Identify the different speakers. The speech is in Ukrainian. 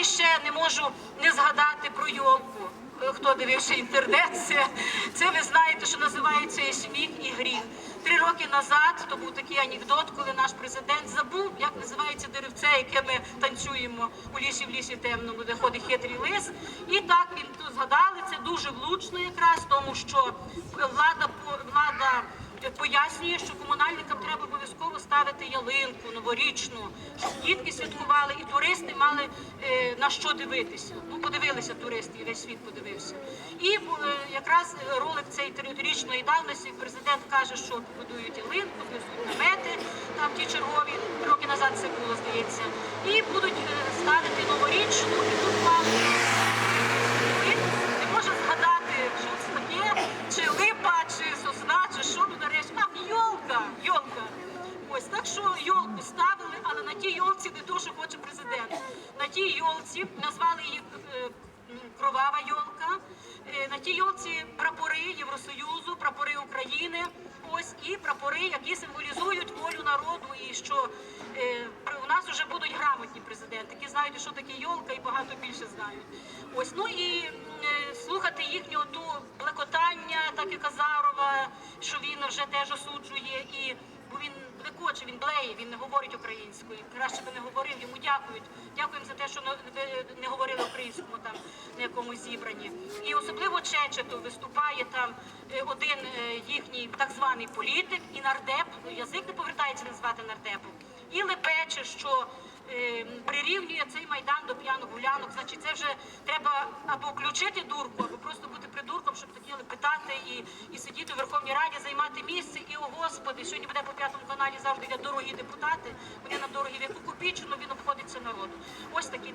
Speaker 1: і ще не можу не згадати про йолку. Е, Хто дивився інтернет, це, це ви знаєте, що називається і сміх і гріх. Три роки назад то був такий анекдот, коли наш президент забув, як називається деревце, яке ми танцюємо у лісі в лісі темному, де ходить хитрий лис. І так він тут згадали. Це дуже влучно, якраз тому, що влада влада пояснює, що комунальникам треба обов'язково ставити ялинку новорічну, щоб дітки святкували і туристи мали е, на що дивитися. Ну, подивилися туристи, і весь світ подивився. І е, якраз ролик цей трирічної давності президент каже, що побудують ялинку, намети, там ті чергові, роки назад це було, здається, і будуть е, ставити новорічну, йолці не що хоче президент. На тій йолці назвали її е, кровава йолка. Е, На тій йолці прапори Євросоюзу, прапори України. Ось і прапори, які символізують волю народу, і що е, у нас вже будуть грамотні президенти, які знають, що таке йолка, і багато більше знають. Ось ну і е, слухати їхню ту блекотання, так і Казарова, що він вже теж осуджує, і бо він блекоче, він блеє, він не говорить українською. Краще би не говорив. Йому дякують. Дякуємо за те, що не- говорили українською там на якомусь зібранні. І особливо Чечетов виступає там е, один е, їхній так званий політик і нардеп. ну, Язик не повертається назвати нардепом. І лепече, що е, прирівнює цей майдан до п'яних гулянок. Значить, це вже треба або включити дурку, або просто бути придурком, щоб такі лепетати і, і сидіти в Верховній Раді, займати місце. І о Господи, сьогодні буде по п'ятому каналі завжди йде дорогі депутати. Буде на дорогі в яку копійчину він обходиться народу. Ось такі